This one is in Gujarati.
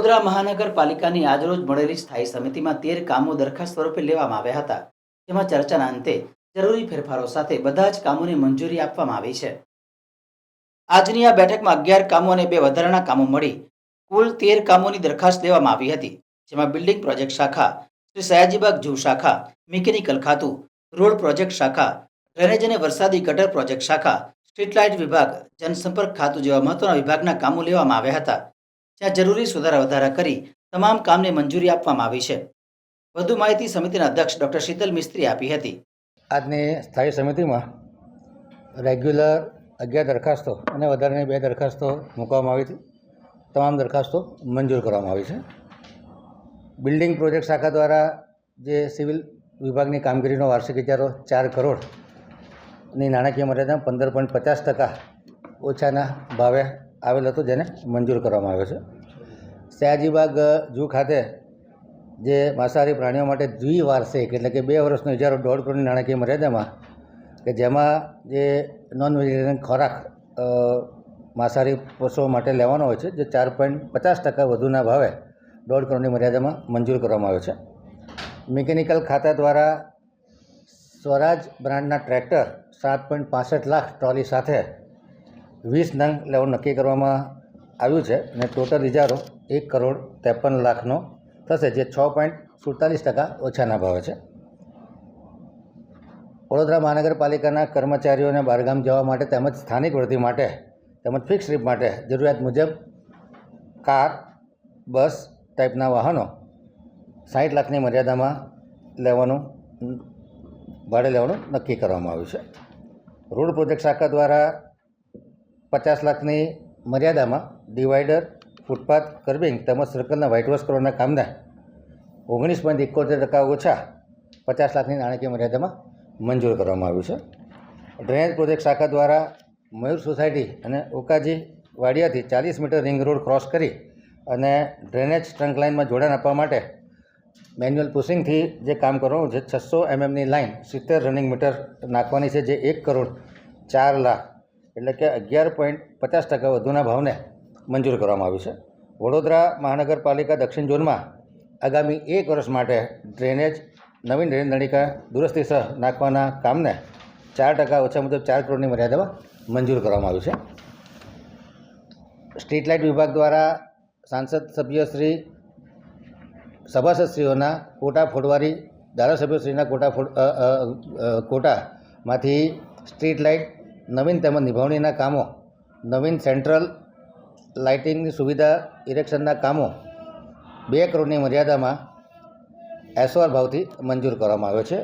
વડોદરા મહાનગરપાલિકાની આજરોજ મળેલી સ્થાયી સમિતિમાં તેર કામો દરખાસ્ત સ્વરૂપે લેવામાં આવ્યા હતા. જેમાં ચર્ચાના અંતે જરૂરી ફેરફારો સાથે બધા જ કામોને મંજૂરી આપવામાં આવી છે. આજની આ બેઠકમાં અગિયાર કામો અને બે વધારાના કામો મળી કુલ તેર કામોની દરખાસ્ત લેવામાં આવી હતી, જેમાં બિલ્ડિંગ પ્રોજેક્ટ શાખા, શ્રી સયાજીબાગ જૂ શાખા, મિકેનિકલ ખાતું, રોડ પ્રોજેક્ટ શાખા, ડ્રેનેજ અને વરસાદી ગટર પ્રોજેક્ટ શાખા સ્ટ્રીટ લાઇટ વિભાગ, જનસંપર્ક ખાતું જેવા મહત્વના વિભાગના કામો લેવામાં આવ્યા હતા. જ્યાં જરૂરી સુધારા વધારા કરી તમામ કામને મંજૂરી આપવામાં આવી છે. વધુ માહિતી સમિતિના અધ્યક્ષ ડૉક્ટર શીતલ મિસ્ત્રી આપી હતી. આજની સ્થાયી સમિતિમાં રેગ્યુલર અગિયાર દરખાસ્તો અને વધારાની બે દરખાસ્તો મૂકવામાં આવી હતી. તમામ દરખાસ્તો મંજૂર કરવામાં આવી છે. બિલ્ડિંગ પ્રોજેક્ટ શાખા દ્વારા જે સિવિલ વિભાગની કામગીરીનો વાર્ષિક વિચારો ચાર કરોડની નાણાકીય મર્યાદા પંદર પોઈન્ટ પચાસ ટકા ઓછાના ભાવે આવેલ હતો જેને મંજૂર કરવામાં આવ્યો છે. સયાજીબાગ જૂ ખાતે જે માંસાહારી પ્રાણીઓ માટે દ્વિવાર્ષિક એટલે કે બે વર્ષનો ઇજારો દોઢ કરોડની નાણાકીય મર્યાદામાં કે જેમાં જે નોન વેજીટેરિયન ખોરાક માંસાહારી પશુઓ માટે લેવાનો હોય છે, જે ચાર પોઈન્ટ પચાસ ટકા વધુના ભાવે દોઢ કરોડની મર્યાદામાં મંજૂર કરવામાં આવ્યો છે. મિકેનિકલ ખાતા દ્વારા સ્વરાજ બ્રાન્ડના ટ્રેક્ટર સાત પોઈન્ટ પાસઠ લાખ ટ્રોલી સાથે વીસ નંગ લેવાનું નક્કી કરવામાં આવ્યું છે અને ટોટલ ઇજારો એક કરોડ ત્રેપન લાખનો થશે, જે છ પોઈન્ટ સુડતાલીસ ટકા ઓછાના ભાવે છે. વડોદરા મહાનગરપાલિકાના કર્મચારીઓને બહારગામ જવા માટે તેમજ સ્થાનિક વૃદ્ધિ માટે તેમજ ફિક્સ ટ્રીપ માટે જરૂરિયાત મુજબ કાર, બસ ટાઈપના વાહનો સાઠ લાખની મર્યાદામાં લેવાનું, ભાડે લેવાનું નક્કી કરવામાં આવ્યું છે. રોડ પ્રોજેક્ટ શાખા દ્વારા પચાસ લાખની મર્યાદામાં ડિવાઈડર ફૂટપાથ કર્બિંગ તેમજ સર્કલના વ્હાઇટ વોશ કરવાના કામને ઓગણીસ પોઈન્ટ એકોતેર ટકા ઓછા પચાસ લાખની નાણાકીય મર્યાદામાં મંજૂર કરવામાં આવ્યું છે. ડ્રેનેજ પ્રોજેક્ટ શાખા દ્વારા મયુર સોસાયટી અને ઓકાજી વાડિયાથી ચાલીસ મીટર રિંગ રોડ ક્રોસ કરી અને ડ્રેનેજ ટ્રંક લાઇનમાં જોડાણ આપવા માટે મેન્યુઅલ પુશિંગથી જે કામ કરવાનું છે, છસો એમએમની લાઇન સિત્તેર રનિંગ મીટર નાખવાની છે, જે એક કરોડ ચાર લાખ એટલે કે અગિયાર પોઈન્ટ પચાસ ટકા વધુના ભાવને મંજૂર કરવામાં આવ્યું છે. વડોદરા મહાનગરપાલિકા દક્ષિણ ઝોનમાં આગામી એક વર્ષ માટે ડ્રેનેજ, નવીન ડ્રેન નળિકા દુરસ્તી સહ નાખવાના કામને ચાર ટકા ઓછા મુજબ ચાર કરોડની મર્યાદામાં મંજૂર કરવામાં આવ્યું છે. સ્ટ્રીટ લાઇટ વિભાગ દ્વારા સાંસદ સભ્યશ્રી સભાસદશ્રીઓના કોટા ફોડવારી, ધારાસભ્યશ્રીના કોટા ફોડ કોટામાંથી સ્ટ્રીટ લાઇટ નવીન તેમજ નિભાવણીના કામો, નવીન સેન્ટ્રલ લાઇટિંગની સુવિધા, ઇરેક્શનના કામો, બે કરોડની મર્યાદામાં એસઓઆર ભાવથી મંજૂર કરવામાં આવ્યો છે.